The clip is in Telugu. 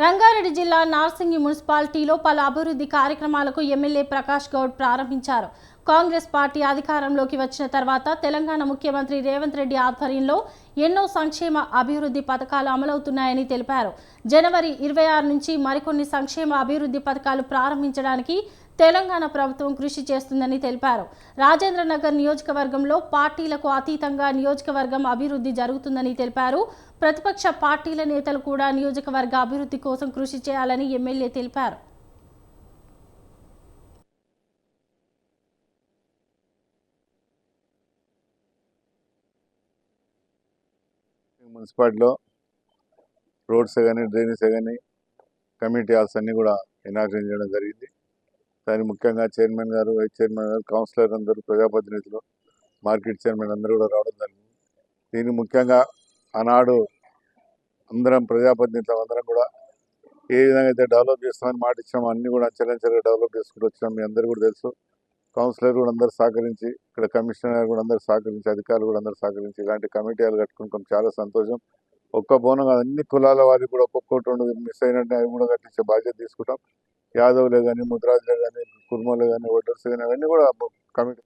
రంగారెడ్డి జిల్లా నార్సింగి మున్సిపాలిటీలో పలు అభివృద్ధి కార్యక్రమాలకు ఎమ్మెల్యే ప్రకాష్ గౌడ్ ప్రారంభించారు. కాంగ్రెస్ పార్టీ అధికారంలోకి వచ్చిన తర్వాత తెలంగాణ ముఖ్యమంత్రి రేవంత్ రెడ్డి ఆధ్వర్యంలో ఎన్నో సంక్షేమ అభివృద్ధి పథకాలు అమలవుతున్నాయని తెలిపారు. జనవరి ఇరవై ఆరు నుంచి మరికొన్ని సంక్షేమ అభివృద్ధి పథకాలు ప్రారంభించడానికి తెలంగాణ ప్రభుత్వం కృషి చేస్తుందని తెలిపారు. రాజేంద్ర నగర్ నియోజకవర్గంలో పార్టీలకు అతీతంగా నియోజకవర్గం అభివృద్ధి జరుగుతుందని తెలిపారు. ప్రతిపక్ష పార్టీల నేతలు కూడా నియోజకవర్గ అభివృద్ధి కోసం కృషి చేయాలని ఎమ్మెల్యే తెలిపారు. మున్సిపాలిటీలో రోడ్స్ కానీ డ్రైనేజ్ కానీ కమ్యూనిటీ హాల్స్ అన్నీ కూడా ఇనాగ్రేట్ చేయడం జరిగింది. దాన్ని ముఖ్యంగా చైర్మన్ గారు వైస్ చైర్మన్ గారు కౌన్సిలర్ అందరూ ప్రజాప్రతినిధులు మార్కెట్ చైర్మన్ అందరూ కూడా రావడం జరిగింది. దీన్ని ముఖ్యంగా ఆనాడు అందరం ప్రజాప్రతినిధులు అందరం కూడా ఏ విధంగా అయితే డెవలప్ చేస్తామని మాట ఇచ్చామో అన్నీ కూడా అంచెలంచెలుగా డెవలప్ చేసుకుంటూ వచ్చినాం మీ అందరూ కూడా తెలుసు. కౌన్సిలర్ కూడా అందరు సహకరించి ఇక్కడ కమిషనర్ కూడా అందరు సహకరించి అధికారులు కూడా అందరు సహకరించి ఇలాంటి కమిటీలు కట్టుకుంటాం చాలా సంతోషం. ఒక్క బోనం కాదు అన్ని కులాల వారికి కూడా ఒక్కొక్కటి రెండు మిస్ అయినట్టు అవి కూడా కట్టించే బాధ్యత తీసుకుంటాం. యాదవ్లే కానీ ముద్రాజులే కానీ కుర్మలే కానీ ఓటర్స్ కానీ అవన్నీ కూడా కమిటీ